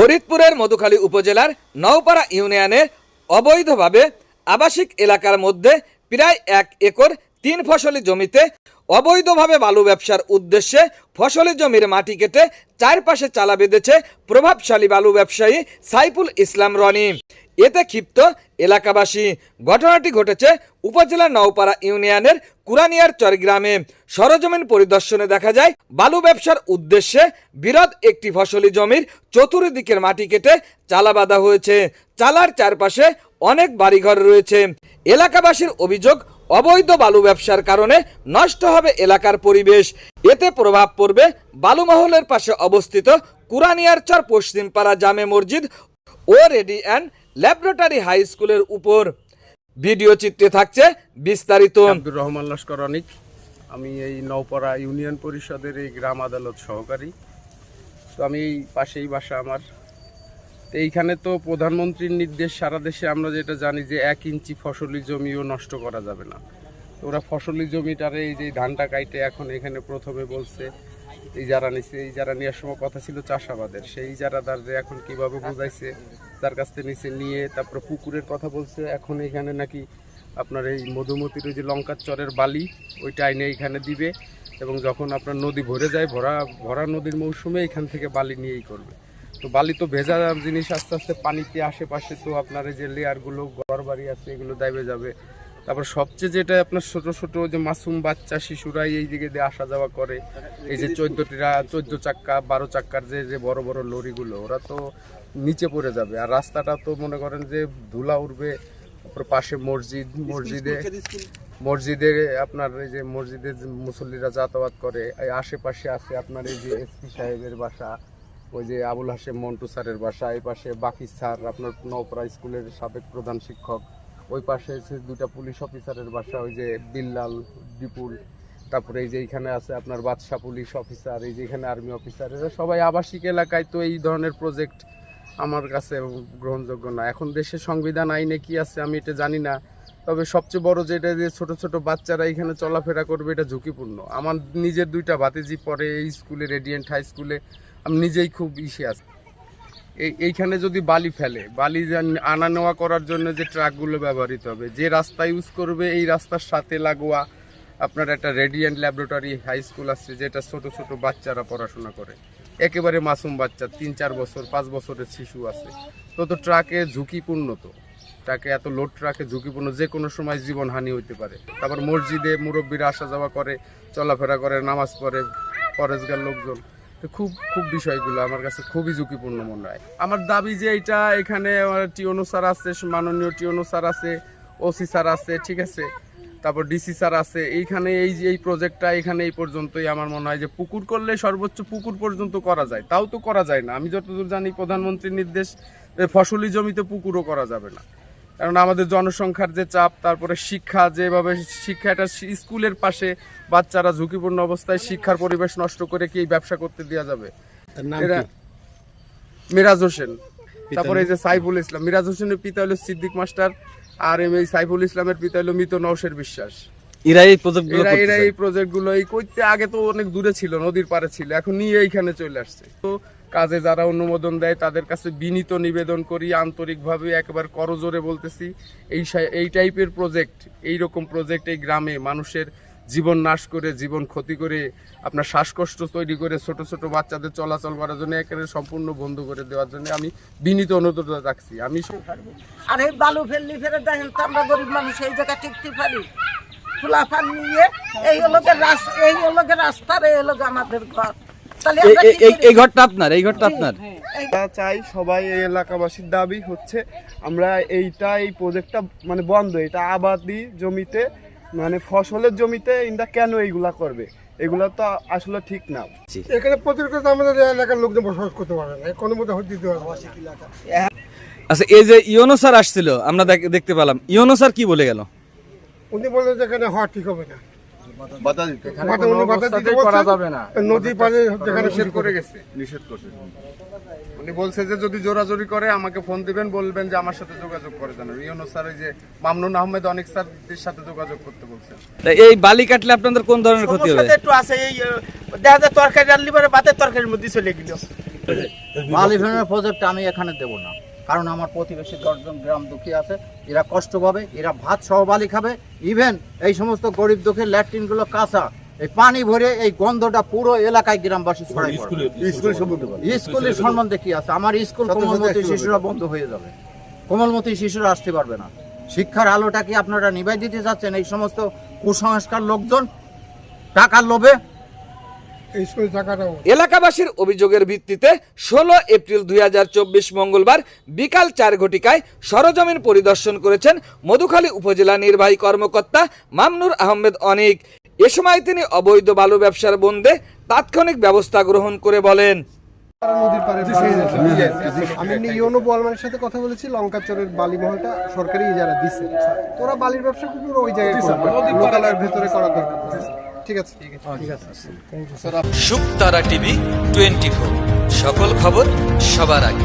ফরিদপুরের মধুখালী উপজেলার নওপাড়া ইউনিয়নের অবৈধভাবে আবাসিক এলাকার মধ্যে প্রায় এক একর তিন ফসলি জমিতে অবৈধভাবে বালু ব্যবসার উদ্দেশ্যে ফসলি জমির মাটি কেটে চারপাশে চালা বেঁধেছে প্রভাবশালী বালু ব্যবসায়ী সাইফুল ইসলাম রনি। এতে ক্ষিপ্ত এলাকাবাসী। ঘটনাটি ঘটেছে উপজেলার নওপাড়া ইউনিয়নের কুরানিয়ার চর গ্রামে সরজমিন পরিদর্শনে দেখা যায়, বালু ব্যবসার উদ্দেশ্যে বিরোধ একটি ফসলি জমির চতুর্দিকের মাটি কেটে চালা বাঁধা হয়েছে। চালার চারপাশে অনেক বাড়িঘর রয়েছে। এলাকাবাসীর অভিযোগ, অবৈধ বালু ব্যবসার কারণে নষ্ট হবে এলাকার পরিবেশ। এতে প্রভাব পড়বে বালুমহলের পাশে অবস্থিত কুরানিয়ারচর পশ্চিমপাড়া জামে মসজিদ ও রেডি অ্যান্ড ল্যাবরেটরি হাই স্কুলের উপর। ভিডিও চিত্রে থাকছে বিস্তারিত। আব্দুর রহমান লস্কর অনিক। আমি এই নওপাড়া ইউনিয়ন পরিষদের এই গ্রাম আদালত সহকারী। তো আমি এই পাশেই বাসা আমার। তো এইখানে তো প্রধানমন্ত্রীর নির্দেশ সারা দেশে আমরা যেটা জানি যে এক ইঞ্চি ফসলি জমিও নষ্ট করা যাবে না। ওরা ফসলি জমিটারে এই যে ধানটা কাইটে এখন এখানে প্রথমে বলছে। এই যারা নিছে, এই যারা নেওয়ার সময় কথা ছিল চাষাবাদের, সেই তাদের এখন কীভাবে বুঝাইছে, তার কাছ থেকে নিচে নিয়ে তারপরে পুকুরের কথা বলছে। এখন এখানে নাকি আপনার এই মধুমতির ওই যে লঙ্কার চরের বালি, ওইটা আইনে এখানে দিবে এবং যখন আপনার নদী ভরে যায়, ভরা ভরা নদীর মৌসুমে এখান থেকে বালি নিয়েই করবে। তো বালি তো ভেজা জিনিস, আস্তে আস্তে পানিতে আশেপাশে তো আপনার এই যে লেয়ারগুলো ঘর বাড়ি আছে, এগুলো দাইবে যাবে। তারপর সবচেয়ে যেটা আপনার ছোট ছোট যে মাসুম বাচ্চা শিশুরাই এই দিকে দিয়ে আসা যাওয়া করে এই যে চোদ্দটিরা চোদ্দ চাক্কা বারো চাক্কার যে যে বড় বড় লরিগুলো ওরা তো নিচে পড়ে যাবে। আর রাস্তাটা তো মনে করেন যে ধুলা উঠবে তারপর পাশে মসজিদ মসজিদে মসজিদে আপনার এই যে মসজিদে মুসল্লিরা যাতায়াত করে এই আশেপাশে আছে আপনার এই যে এসপি সাহেবের বাসা ওই যে আবুল হাসেম মন্টু স্যারের বাসা এই পাশে বাকি স্যার আপনার নওপড়া স্কুলের সাবেক প্রধান শিক্ষক। ওই পাশে আছে দুটা পুলিশ অফিসারের বাসা, ওই যে বিল্লাল বিপুল তারপরে এই যে এখানে আছে আপনার বাদশা পুলিশ অফিসার, এই যে এখানে আর্মি অফিসার, এরা সবাই আবাসিক এলাকায়, তো এই ধরনের প্রজেক্ট আমার কাছে গ্রহণযোগ্য না। এখন দেশের সংবিধান, আইনে কি আছে আমি এটা জানি না, তবে সবচেয়ে বড় যেটা যে ছোট ছোট বাচ্চারা এখানে চলাফেরা করবে, এটা ঝুঁকিপূর্ণ। আমার নিজের দুইটা ভাতিজি এই স্কুলে রেডিয়েন্ট হাই স্কুলে আমি নিজেই খুব ইসে আছি। এইখানে যদি বালি ফেলে, বালি আনা নেওয়া করার জন্য যে ট্রাকগুলো ব্যবহৃত হবে, যে রাস্তা ইউজ করবে এই রাস্তার সাথে লাগোয়া আপনার একটা রেডিয়েন্ট ল্যাবরেটরি হাই স্কুল আছে, যেটা ছোট ছোট বাচ্চারা পড়াশোনা করে। একেবারে মাসুম বাচ্চা, তিন চার বছর, পাঁচ বছরের শিশু আছে। তো তো ট্রাকে ঝুঁকিপূর্ণ তো। ট্রাকে এত লোড ট্রাকে ঝুঁকিপূর্ণ, যে কোনো সময় জীবনহানি হইতে পারে। তারপর মসজিদে মুরব্বীরা আসা যাওয়া করে, চলাফেরা করে, নামাজ পড়ে পরেজগার লোকজন। তো খুব খুব বিষয়গুলো আমার কাছে খুবই ঝুঁকিপূর্ণ মনে হয়। আমার দাবি যে এটা এখানে আমার টিওনো স্যার আছে, মাননীয় টিওনো স্যার আছে, ওসি স্যার আছে, ঠিক আছে? তারপর ডিসি স্যার আছে। এইখানে এই যে, এই প্রজেক্টটা এখানে এই পর্যন্তই আমার মনে হয় যে পুকুর করলে সর্বোচ্চ পুকুর পর্যন্ত করা যায়। তাও তো করা যায় না। আমি যতদূর জানি প্রধানমন্ত্রীর নির্দেশ ফসলি জমিতে পুকুরও করা যাবে না। কারণ আমাদের জনসংখ্যার যে চাপ তারপরে শিক্ষা যেভাবে শিক্ষা একটা সি- স্কুলের পাশে বাচ্চারা ঝুঁকিপূর্ণ অবস্থায় শিক্ষার পরিবেশ নষ্ট করে কি এই ব্যবসা করতে দেওয়া যাবে? এরা মিরাজ হোসেন। তারপরে এই যে সাইফুল ইসলাম। মিরাজ হোসেনের পিতা হলো সিদ্দিক মাস্টার আর এম এই সাইফুল ইসলামের পিতা হলো মৃত নৌশের বিশ্বাস। এরা এই প্রজেক্ট এরা এরা এই প্রজেক্টগুলো এই করতে আগে তো অনেক দূরে ছিল নদীর পারে ছিল এখন নিয়ে এইখানে চলে আসছে। তো কাজে যারা অনুমোদন দেয়, তাদের কাছে বিনীত নিবেদন করি, আন্তরিকভাবে একবার করজোরে বলতেছি, এই এই টাইপের প্রজেক্ট এই রকম প্রজেক্ট এই গ্রামে মানুষের জীবন নাশ করে, জীবন ক্ষতি করে, আপনার শ্বাসকষ্ট তৈরি করে ছোট ছোট বাচ্চাদের চলাচল করার জন্য একেবারে সম্পূর্ণ বন্ধ করে দেওয়ার জন্য আমি বিনীত অনুরোধ রাখছি। আমি আর এই বালু ফেললি ফেলে দেখেন তো আমরা গরিব মানুষ, এই জায়গায় টিকতে পারি। খোলা পান নিয়ে, এই হলো গিয়ে রাস- এই হলো রাস্তার এই হলো আমাদের ঘর। আমরা এই ঘরটা আপনার এই ঘরটা আপনার। চাই সবাই এই এলাকাবাসীর দাবি হচ্ছে আমরা এইটা এই প্রজেক্টটা মানে বন্ধ এটা আবাদি জমিতে মানে ফসলের জমিতে ইন্দা কেন এইগুলা করবে? এগুলা তো আসলে ঠিক না। এখানে প্রতিরক্ষা আমাদের এলাকার লোকজন বসবাস করতে পারে না কোনো মতো হতে দিতে আচ্ছা এই যে ইওনো স্যার আসছিল আমরা দেখ- দেখতে পেলাম। ইওনো স্যার কি বলে গেল? উনি বললেন যে এখানে হওয়া ঠিক হবে না। বাধা দিতে বাধা উনি বাধা দিতে করা যাবে না। নদী পাড়ে যেখানে নিষেধ করে গেছে। নিষেধ করছে। উনি বলছে যে যদি জোরাজোরি করে আমাকে ফোন দিবেন বলবেন যে আমার সাথে যোগাযোগ করে দেন ইউনো স্যার যে মামনুন আহমেদ অনেক স্যারদের সাথে যোগাযোগ করতে বলছেন এই বালি কাটলে আপনাদের কোন ধরনের ক্ষতি হবে? একটু আছে এই দেখা যায় তরকারি রান্নলি পরে ভাতের তরকারির মধ্যে চলে গেল। বালি ফেলানোর প্রজেক্ট আমি এখানে দেব না। কারণ আমার প্রতিবেশী দশজন গ্রাম দুঃখী আছে এরা কষ্ট পাবে এরা ভাত সহ বালি খাবে। ইভেন এই সমস্ত গরিব দুঃখের ল্যাট্রিনগুলো কাঁচা। এই পানি ভরে এই গন্ধটা পুরো এলাকায় গ্রামবাসী ছড়াই স্কুলের সম্বন্ধে কি আছে? আমার স্কুল কোমলমতি শিশুরা বন্ধ হয়ে যাবে। কোমলমতি শিশুরা আসতে পারবে না। শিক্ষার আলোটা কি আপনারা নিভাই দিতে যাচ্ছেন এই সমস্ত কুসংস্কার লোকজন টাকার লোভে এলাকাবাসীর অভিযোগের ভিত্তিতে ষোলো এপ্রিল দুই হাজার চব্বিশ মঙ্গলবার বিকাল চার ঘটিকায় সরজমিন পরিদর্শন করেছেন মধুখালী উপজেলা নির্বাহী কর্মকর্তা মামনুর আহমেদ অনিক। এ সময় তিনি অবৈধ বালু ব্যবসার বন্ধে তাৎক্ষণিক ব্যবস্থা গ্রহণ করে বলেন। আমি ইউনো বলমানের সাথে কথা বলেছি লঙ্কাচরের বালি মহলটা সরকারি ইজারা দিছে। তোরা বালির ব্যবসা ওই জায়গায় লোকালয়ের ভেতরে করা দরকার। ঠিক আছে। ঠিক আছে শুকতারা টিভি টোয়েন্টি সকল খবর সবার আগে।